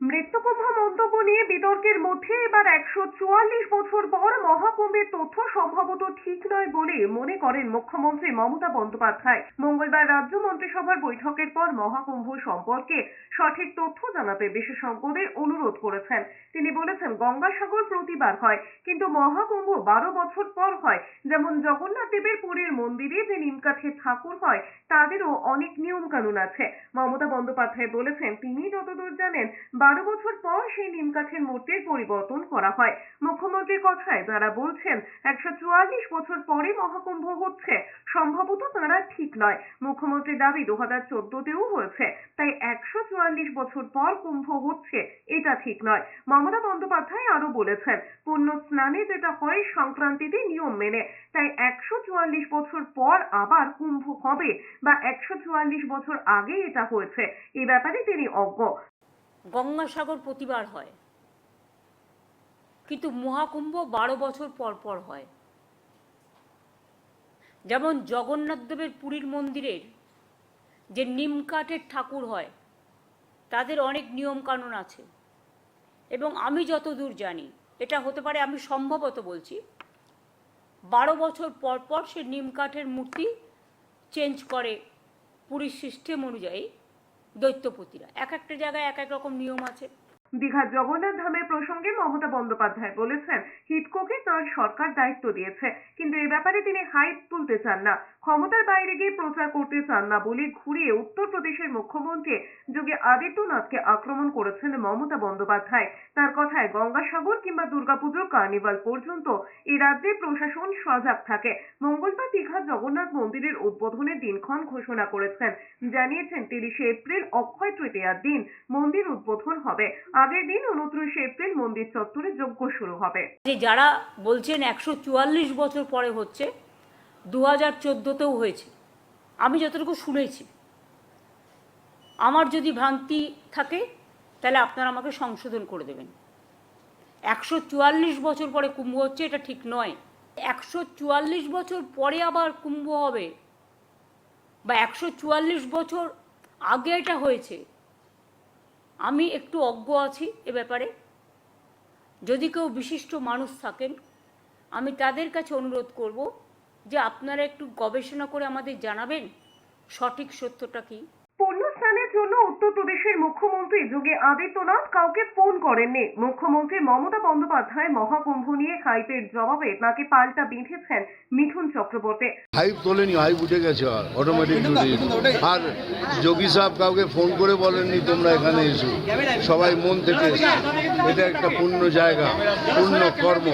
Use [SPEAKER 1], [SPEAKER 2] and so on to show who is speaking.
[SPEAKER 1] মৃত্যুকুম্ভ মন্তব্য নিয়ে বিতর্কের মধ্যে এবার একশো চুয়াল্লিশ বছর পর মহাকুম্ভের তথ্য সম্ভবত ঠিক নয় বলে মনে করেন মুখ্যমন্ত্রী মমতা বন্দ্যোপাধ্যায়। মঙ্গলবার রাজ্য মন্ত্রিসভার বৈঠকের পর মহাকুম্ভ সম্পর্কে সঠিক তথ্য জানাতে বিশেষজ্ঞদের অনুরোধ করেছেন। তিনি বলেছেন, গঙ্গাসাগর প্রতিবার হয়, কিন্তু মহাকুম্ভ বারো বছর পর হয়। যেমন জগন্নাথ দেবের পুরীর মন্দিরে যে নিমকাঠে ঠাকুর হয়, তাদেরও অনেক নিয়ম কানুন আছে। মমতা বন্দ্যোপাধ্যায় বলেছেন, তিনি যতদূর জানেন বারো বছর পর সেই নিমকাঠের মূর্তির পরিবর্তন করা হয়। মুখ্যমন্ত্রীর কথায় যারা বলছেন, একশো চুয়াল্লিশ বছর পরে মহাকুম্ভ হচ্ছে। সম্ভবত তারা ঠিক নয়। মুখ্যমন্ত্রীর দাবি দু হাজার চোদ্দতেও হয়েছে। তাই একশো চুয়াল্লিশ বছর পর কুম্ভ হচ্ছে, এটা ঠিক নয়। মমতা বন্দ্যোপাধ্যায় আরও বলেছেন, পুণ্য স্নানে যেটা হয় সংক্রান্তিতে নিয়ম মেনে। তাই একশো চুয়াল্লিশ বছর পর আবার কুম্ভ হবে, বা একশো চুয়াল্লিশ বছর আগে এটা হয়েছে। এ ব্যাপারে তিনি অজ্ঞ।
[SPEAKER 2] গঙ্গাসাগর প্রতিবার হয়। কিন্তু মহাকুম্ভ বারো বছর পর পর হয়। যেমন জগন্নাথদেবের পুরীর মন্দিরের যে নিমকাঠের ঠাকুর হয়, তাদের অনেক নিয়ম কানুন আছে। এবং আমি যতদূর জানি, এটা হতে পারে আমি সম্ভবত বলছি, বারো বছর পর পর সে নিমকাঠের মূর্তি চেঞ্জ করে পুরীর সিস্টেম অনুযায়ী দৈত্যপতিরা। এক একটা জায়গায় এক এক রকম নিয়ম আছে।
[SPEAKER 1] দীঘার জগন্নাথ ধামের প্রসঙ্গে মমতা বন্দ্যোপাধ্যায় বলেছেন, হিটকোকে তার সরকার দায়িত্ব দিয়েছে। কিন্তু এই ব্যাপারে তিনি হাইপ তুলতে চান না, ক্ষমতার বাইরে গিয়ে প্রচার করতে চান না বলে ঘুরিয়ে উত্তরপ্রদেশের মুখ্যমন্ত্রী যোগী আদিত্যনাথকে আক্রমণ করেছেন মমতা বন্দ্যোপাধ্যায়। তার কথায় গঙ্গাসাগর কিংবা দুর্গাপুজো, কার্নিভাল পর্যন্ত এই রাজ্যের প্রশাসন সজাগ থাকে। মঙ্গলবার দীঘার জগন্নাথ মন্দিরের উদ্বোধনের দিনক্ষণ ঘোষণা করেছেন। জানিয়েছেন তিরিশে এপ্রিল অক্ষয় তৃতীয়ার দিন মন্দির উদ্বোধন হবে। আগের দিন উনত্রিশে এপ্রিল মন্দির চত্বরে যজ্ঞ শুরু হবে।
[SPEAKER 2] যারা বলছেন একশো চুয়াল্লিশ বছর পরে হচ্ছে দু হাজার চোদ্দোতেও হয়েছে। আমি যতটুকু শুনেছি। আমার যদি ভ্রান্তি থাকে, তাহলে আপনারা আমাকে সংশোধন করে দেবেন। একশো চুয়াল্লিশ বছর পরে কুম্ভ হচ্ছে, এটা ঠিক নয়। একশো চুয়াল্লিশ বছর পরে আবার কুম্ভ হবে, বা একশো চুয়াল্লিশ বছর আগে এটা হয়েছে, আমি একটু অজ্ঞ আছি এ ব্যাপারে। যদি কেউ বিশিষ্ট মানুষ থাকেন, আমি তাদের কাছে অনুরোধ করব যে আপনারা একটু গবেষণা করে আমাদের জানাবেন সঠিক সত্যটা কি?
[SPEAKER 1] পুণ্যস্নানের জন্য উত্তরপ্রদেশের মুখ্যমন্ত্রী যোগী আদিত্যনাথ কাউকে ফোন করেননি। মুখ্যমন্ত্রী মমতা বন্দ্যোপাধ্যায় মহাকুম্ভ নিয়ে হাইপের জবাবে তাকে পাল্টা বেঁধেছেন মিঠুন চক্রবর্তী।
[SPEAKER 3] হাইপ তোলেনি হাইপ উঠে গেছে আর অটোমেটিক আর যোগী সাহেব কাউকে ফোন করে বলেননি তোমরা এখানে এসো। সবাই মন থেকে এটা একটা পূর্ণ জায়গা পূর্ণ কর্ম।